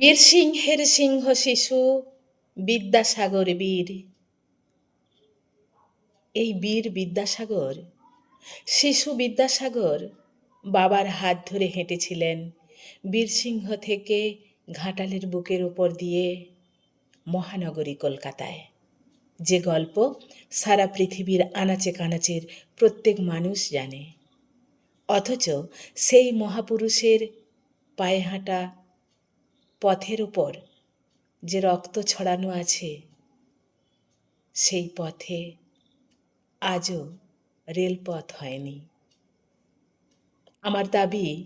বীর সিংহের সিংহ শিশু, বিদ্যাসাগর বীর। এই বীর বিদ্যাসাগর, শিশু বিদ্যাসাগর বাবার হাত ধরে হেঁটেছিলেন বীরসিংহ থেকে ঘাটালের বুকের ওপর দিয়ে মহানগরী কলকাতায়। যে গল্প সারা পৃথিবীর আনাচে কানাচের প্রত্যেক মানুষ জানে। অথচ সেই মহাপুরুষের পায়ে হাঁটা পথের ওপর যে রক্ত ছড়ানো আছে, সেই পথে আজও রেলপথ হয়নি। আমার দাবি,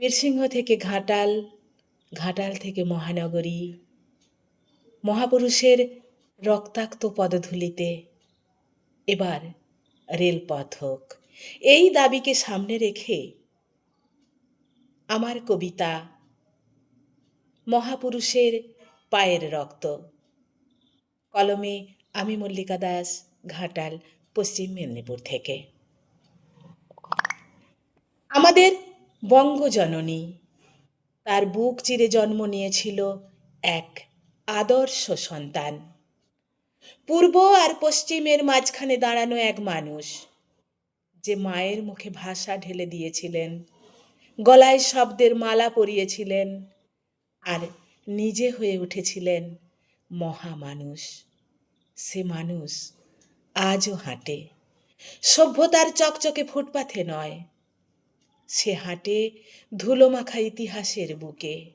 বীরসিংহ থেকে ঘাটাল ঘাটাল থেকে মহানগরী, মহাপুরুষের রক্তাক্ত পদধূলিতে এবার রেলপথ হোক। এই দাবিকে সামনে রেখে আমার কবিতা মহাপুরুষের পায়ের রক্ত। কলমে আমি মল্লিকা দাস, ঘাটাল, পশ্চিম মেদিনীপুর থেকে। আমাদের বঙ্গজননী, তার বুক চিরে জন্ম নিয়েছিল এক আদর্শ সন্তান। পূর্ব আর পশ্চিমের মাঝখানে দাঁড়ানো এক মানুষ, যে মায়ের মুখে ভাষা ঢেলে দিয়েছিলেন, গলায় শব্দের মালা পরিয়েছিলেন আর নিজে হয়ে উঠেছিলেন মহামানুষ। সে মানুষ আজও হাঁটে। সভ্যতার চকচকে ফুটপাথে নয়, সে হাঁটে ধুলোমাখা ইতিহাসের বুকে।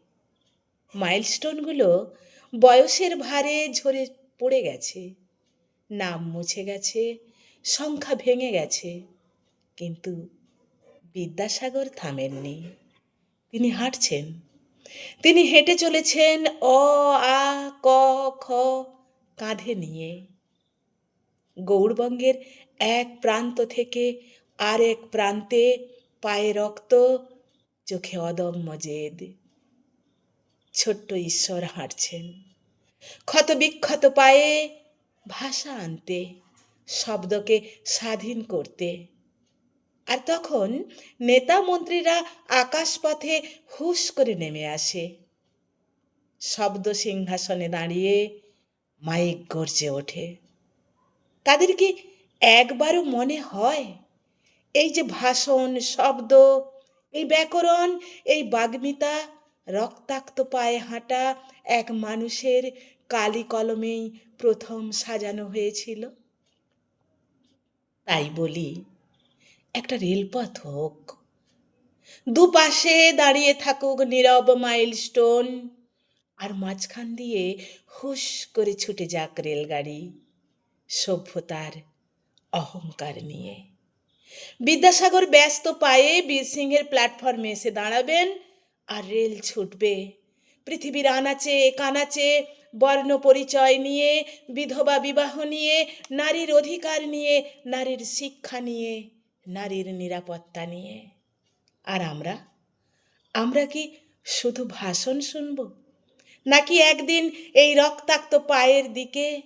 মাইলস্টোনগুলো বয়সের ভারে ঝরে পড়ে গেছে, নাম মুছে গেছে, সংখ্যা ভেঙে গেছে, কিন্তু বিদ্যাসাগর থামেননি। তিনি হাঁটছেন। তিনি হেঁটে চলেছেন অ, আ, ক, খ, কাঁধে নিয়ে। গৌড়বঙ্গের এক প্রান্ত থেকে আর এক প্রান্তে পায়ে রক্ত, চোখে অদম্য জেদ। ছোট্ট ঈশ্বর হাঁটছেন। ক্ষত বিক্ষত পায়ে ভাষা আনতে, শব্দকে স্বাধীন করতে। আর তখন নেতা মন্ত্রীরা আকাশপথে হুশ করে নেমে আসে। শব্দ সিংহাসনে দাঁড়িয়ে মাইক গর্জে ওঠে। তাদের কি একবারও মনে হয়? এই যে ভাষণ, শব্দ, এই ব্যাকরণ, এই বাগ্মিতা, রক্তাক্ত পায়ে হাঁটা এক মানুষের কালি কলমেই প্রথম সাজানো হয়েছিল। তাই বলি একটা রেলপথ হোক। দুপাশে দাঁড়িয়ে থাকুক নীরব মাইলস্টোন, আর মাঝখান দিয়ে হুশ করে ছুটে যাক রেলগাড়ি, সভ্যতার অহংকার নিয়ে। বিদ্যাসাগর ব্যস্ত পায়ে বীরসিংহের প্ল্যাটফর্মে এসে দাঁড়াবেন, আর রেল ছুটবে। পৃথিবীর আনাচে, কানাচে, বর্ণ পরিচয় নিয়ে, বিধবা বিবাহ নিয়ে, নারীর অধিকার নিয়ে, নারীর শিক্ষা নিয়ে। নারীর নিরাপত্তা নিয়ে। আর আমরা? আমরা কি শুধু ভাষণ শুনব? নাকি একদিন এই রক্তাক্ত পায়ের দিকে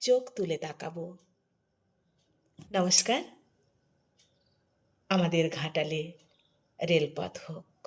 চোখ তুলে তাকাবো? নমস্কার। আমাদের ঘাটালে রেলপথ হোক।